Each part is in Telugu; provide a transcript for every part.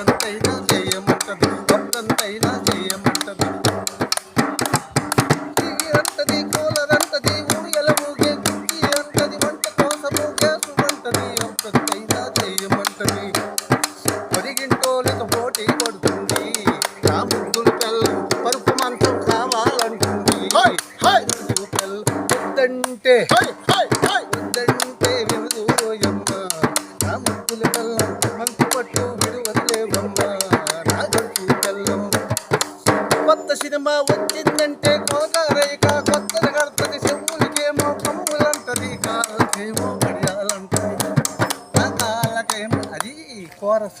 అంతైనా చేయమంటది అంతంతైనా చేయమంటది పిల్ల వద్దంటే. వద్దంటే వినదూయమ్మ నా ముద్దుల బెల్లం మంచి పట్టు విడువలేవమ్మ నా గంటు బెల్లం కొత్త సినిమా వచ్చిందంటే కోదారైక కొత్తది కడుతుంది చెవులకేమో కమ్ములంటది కాళ్ళకేమో గడియాలంటది నా కాళ్ళకేమో అది కోరస్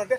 అంటే